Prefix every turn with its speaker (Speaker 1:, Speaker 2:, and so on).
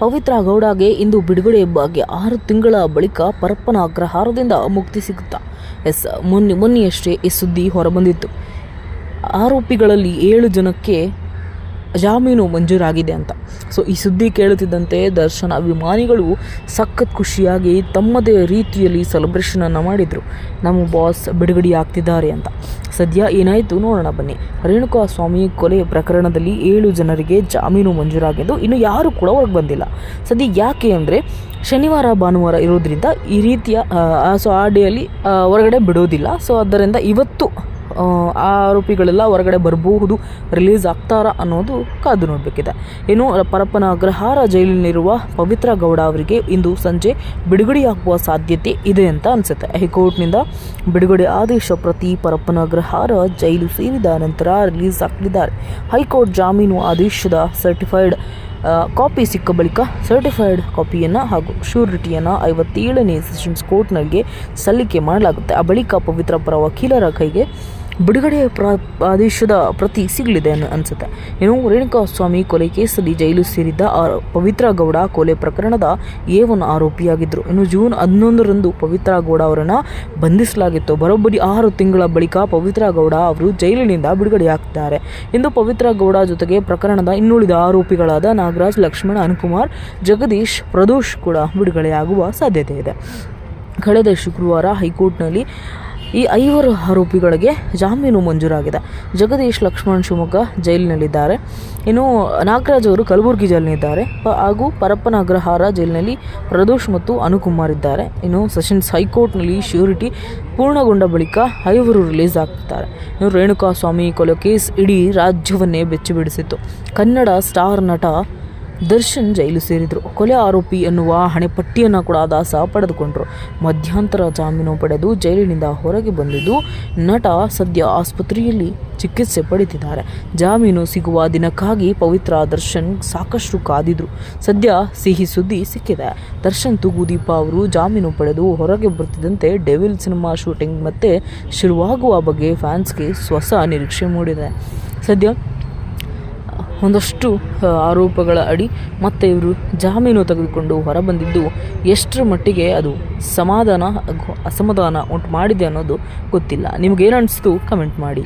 Speaker 1: ಪವಿತ್ರ ಗೌಡಗೆ ಇಂದು ಬಿಡುಗಡೆ ಭಾಗ್ಯ. ಆರು ತಿಂಗಳ ಬಳಿಕ ಪರಪ್ಪನ ಅಗ್ರಹಾರದಿಂದ ಮುಕ್ತಿ ಸಿಗುತ್ತಾ? ಎಸ್, ಮೊನ್ನೆ ಮೊನ್ನೆಯಷ್ಟೇ ಈ ಸುದ್ದಿ ಹೊರಬಂದಿತ್ತು. ಆರೋಪಿಗಳಲ್ಲಿ ಏಳು ಜನಕ್ಕೆ ಜಾಮೀನು ಮಂಜೂರಾಗಿದೆ ಅಂತ. ಸೊ ಈ ಸುದ್ದಿ ಕೇಳುತ್ತಿದ್ದಂತೆ ದರ್ಶನ್ ಅಭಿಮಾನಿಗಳು ಸಖತ್ ಖುಷಿಯಾಗಿ ತಮ್ಮದೇ ರೀತಿಯಲ್ಲಿ ಸೆಲೆಬ್ರೇಷನನ್ನು ಮಾಡಿದರು. ನಮ್ಮ ಬಾಸ್ ಬಿಡುಗಡೆ ಆಗ್ತಿದ್ದಾರೆ ಅಂತ. ಸದ್ಯ ಏನಾಯಿತು ನೋಡೋಣ ಬನ್ನಿ. ರೇಣುಕಾ ಸ್ವಾಮಿ ಕೊಲೆ ಪ್ರಕರಣದಲ್ಲಿ ಏಳು ಜನರಿಗೆ ಜಾಮೀನು ಮಂಜೂರಾಗಿದ್ದು, ಇನ್ನು ಯಾರು ಕೂಡ ಹೊರಗೆ ಬಂದಿಲ್ಲ. ಸದ್ಯ ಯಾಕೆ ಅಂದರೆ, ಶನಿವಾರ ಭಾನುವಾರ ಇರೋದ್ರಿಂದ ಈ ರೀತಿಯ ಸೊ ಆ ಡೇಯಲ್ಲಿ ಹೊರಗಡೆ ಬಿಡೋದಿಲ್ಲ. ಸೊ ಆದ್ದರಿಂದ ಇವತ್ತು ಆರೋಪಿಗಳೆಲ್ಲ ಹೊರಗಡೆ ಬರಬಹುದು ರಿಲೀಸ್ ಆಗ್ತಾರಾ ಅನ್ನೋದು ಕಾದು ನೋಡಬೇಕಿದೆ. ಇನ್ನು ಪರಪ್ಪನ ಅಗ್ರಹಾರ ಜೈಲಿನಲ್ಲಿರುವ ಪವಿತ್ರ ಗೌಡ ಅವರಿಗೆ ಇಂದು ಸಂಜೆ ಬಿಡುಗಡೆಯಾಗುವ ಸಾಧ್ಯತೆ ಇದೆ ಅಂತ ಅನಿಸುತ್ತೆ. ಹೈಕೋರ್ಟ್ನಿಂದ ಬಿಡುಗಡೆ ಆದೇಶ ಪ್ರತಿ ಪರಪ್ಪನ ಅಗ್ರಹಾರ ಜೈಲು ಸೇರಿದ ನಂತರ ರಿಲೀಸ್ ಆಗಲಿದ್ದಾರೆ ಹೈಕೋರ್ಟ್ ಜಾಮೀನು ಆದೇಶದ ಸರ್ಟಿಫೈಡ್ ಕಾಪಿ ಸಿಕ್ಕ ಬಳಿಕ ಸರ್ಟಿಫೈಡ್ ಕಾಪಿಯನ್ನು ಹಾಗೂ ಶ್ಯೂರಿಟಿಯನ್ನು ಐವತ್ತೇಳನೇ ಸೆಷನ್ಸ್ ಕೋರ್ಟ್ನಲ್ಲಿ ಸಲ್ಲಿಕೆ ಮಾಡಲಾಗುತ್ತೆ. ಆ ಬಳಿಕ ಪವಿತ್ರ ಪರ ವಕೀಲರ ಕೈಗೆ ಬಿಡುಗಡೆಯ ಪ್ರ ಆದೇಶದ ಪ್ರತಿ ಸಿಗಲಿದೆ ಅನ್ ಅನಿಸುತ್ತೆ. ಇನ್ನು ರೇಣುಕಾ ಸ್ವಾಮಿ ಕೊಲೆ ಕೇಸಲ್ಲಿ ಜೈಲು ಸೇರಿದ್ದ ಆ ಪವಿತ್ರ ಗೌಡ ಕೊಲೆ ಪ್ರಕರಣದ ಎ ಒನ್ ಆರೋಪಿಯಾಗಿದ್ದರು ಇನ್ನು ಜೂನ್ ಹನ್ನೊಂದರಂದು ಪವಿತ್ರ ಗೌಡ ಅವರನ್ನು ಬಂಧಿಸಲಾಗಿತ್ತು. ಬರೋಬ್ಬರಿ ಆರು ತಿಂಗಳ ಬಳಿಕ ಪವಿತ್ರ ಗೌಡ ಅವರು ಜೈಲಿನಿಂದ ಬಿಡುಗಡೆಯಾಗ್ತಾರೆ. ಇಂದು ಪವಿತ್ರ ಗೌಡ ಜೊತೆಗೆ ಪ್ರಕರಣದ ಇನ್ನುಳಿದ ಆರೋಪಿಗಳಾದ ನಾಗರಾಜ್, ಲಕ್ಷ್ಮಣ, ಅನುಕುಮಾರ್, ಜಗದೀಶ್, ಪ್ರದೋಷ್ ಕೂಡ ಬಿಡುಗಡೆಯಾಗುವ ಸಾಧ್ಯತೆ ಇದೆ. ಕಳೆದ ಶುಕ್ರವಾರ ಹೈಕೋರ್ಟ್ನಲ್ಲಿ ಈ ಐವರು ಆರೋಪಿಗಳಿಗೆ ಜಾಮೀನು ಮಂಜೂರಾಗಿದೆ. ಜಗದೀಶ್ ಲಕ್ಷ್ಮಣ್ ಶಿವಮೊಗ್ಗ ಜೈಲಿನಲ್ಲಿದ್ದಾರೆ. ಇನ್ನು ನಾಗರಾಜ್ ಅವರು ಕಲಬುರಗಿ ಜೈಲಿನಿದ್ದಾರೆ ಹಾಗೂ ಪರಪ್ಪನ ಅಗ್ರಹಾರ ಜೈಲಿನಲ್ಲಿ ಪ್ರದೋಷ್ ಮತ್ತು ಅನುಕುಮಾರ್ ಇದ್ದಾರೆ. ಇನ್ನು ಸೆಷನ್ಸ್ ಹೈಕೋರ್ಟ್ನಲ್ಲಿ ಶ್ಯೂರಿಟಿ ಪೂರ್ಣಗೊಂಡ ಬಳಿಕ ಐವರು ರಿಲೀಸ್ ಆಗ್ತಾರೆ. ಇನ್ನು ರೇಣುಕಾ ಸ್ವಾಮಿ ಕೊಲೆ ಕೇಸ್ ಇಡೀ ರಾಜ್ಯವನ್ನೇ ಬೆಚ್ಚಿಬಿಡಿಸಿತ್ತು. ಕನ್ನಡ ಸ್ಟಾರ್ ನಟ ದರ್ಶನ್ ಜೈಲು ಸೇರಿದರು. ಕೊಲೆ ಆರೋಪಿ ಎನ್ನುವ ಹಣೆಪಟ್ಟಿಯನ್ನು ಕೂಡ ದಾಸ ಪಡೆದುಕೊಂಡರು. ಮಧ್ಯಂತರ ಜಾಮೀನು ಪಡೆದು ಜೈಲಿನಿಂದ ಹೊರಗೆ ಬಂದಿದ್ದು ನಟ ಸದ್ಯ ಆಸ್ಪತ್ರೆಯಲ್ಲಿ ಚಿಕಿತ್ಸೆ ಪಡೆದಿದ್ದಾರೆ. ಜಾಮೀನು ಸಿಗುವ ದಿನಕ್ಕಾಗಿ ಪವಿತ್ರ ದರ್ಶನ್ ಸಾಕಷ್ಟು ಕಾದಿದ್ರು. ಸದ್ಯ ಸಿಹಿ ಸುದ್ದಿ ಸಿಕ್ಕಿದೆ. ದರ್ಶನ್ ತೂಗುದೀಪ ಅವರು ಜಾಮೀನು ಪಡೆದು ಹೊರಗೆ ಬರುತ್ತಿದ್ದಂತೆ ಡೆವಿಲ್ ಸಿನಿಮಾ ಶೂಟಿಂಗ್ ಮತ್ತೆ ಶುರುವಾಗುವ ಬಗ್ಗೆ ಫ್ಯಾನ್ಸ್ಗೆ ಸ್ವಸ ನಿರೀಕ್ಷೆ ಮೂಡಿದೆ. ಸದ್ಯ ಒಂದಷ್ಟು ಆರೋಪಗಳ ಅಡಿ ಮತ್ತೆ ಇವರು ಜಾಮೀನು ತೆಗೆದುಕೊಂಡು ಹೊರಬಂದಿದ್ದು ಎಷ್ಟರ ಮಟ್ಟಿಗೆ ಅದು ಸಮಾಧಾನ ಅಸಮಾಧಾನ ಉಂಟು ಮಾಡಿದೆ ಅನ್ನೋದು ಗೊತ್ತಿಲ್ಲ. ನಿಮಗೇನು ಅನಿಸ್ತು? ಕಮೆಂಟ್ ಮಾಡಿ.